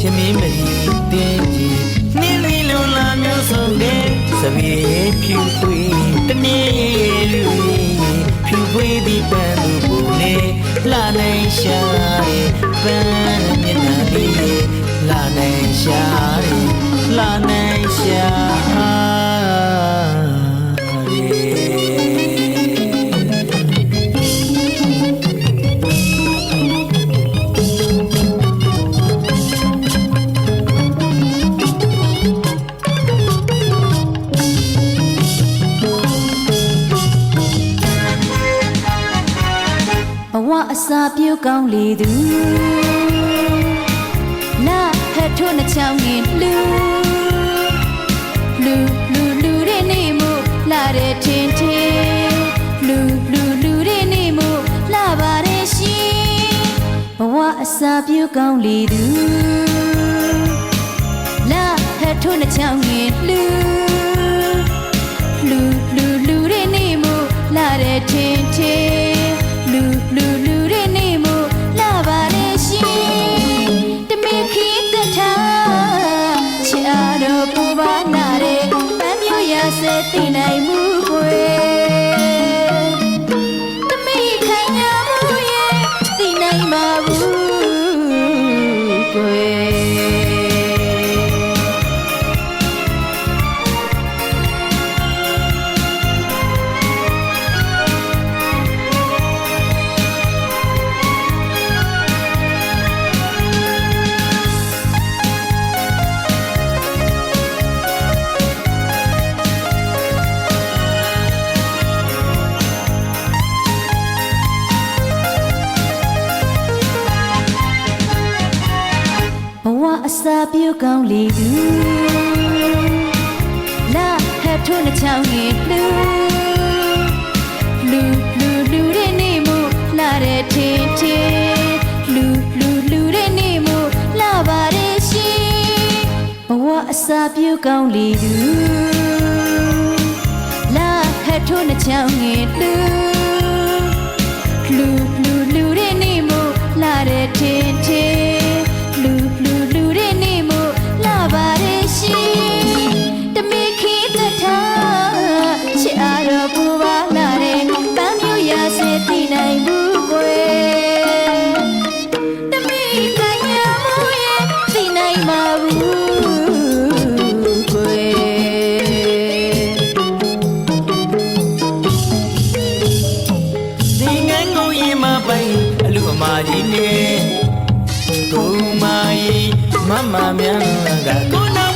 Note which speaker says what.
Speaker 1: ရမင်းမလီတဲ့ကြီးနှင်းလီလူလာမျိုးစုံတဲ့စပီဖြူသွေးတနေ့လူဖြူသွေးဒီပန်းသူပူနေလာနိုင်ရှာတဲ့ပန်းမျက်နှာလေးလာနိုင်ရှာတဲ့လာနိုင်ရှာ
Speaker 2: ဘဝအစာပြုတ်ကောင်းလေသူလာဟဲ့ထွန်းနှချောင်းငင်လူလူလူလူတွေနေမို့လာတဲ့ထင်ထင်လူလူလူတွေနေမို့လာပါတယ်ရှင်ဘဝအစာပြုတ်ကောင်းလေသူလာဟဲ့ထွန်းနှချောင်းငင်လူလူလူလူတွေနေမို့လာတဲ့ထင်ထင် ရ အစာပြုတ်ကောင်းလေသူလာဟဲ့ထွန်းနှချောင်းငယ်လူလူလူလူတွေနေမို့လာတဲ့ထင်ထင်လူလူလူတွေနေမို့လာပါရဲ့ရှင်ဘဝအစာပြုတ်ကောင်းလေသူလာဟဲ့ထွန်းနှချောင်းငယ်လူ
Speaker 1: ကြီးနဲ့ကိုမကြီးမမမြန်ကကိုနာ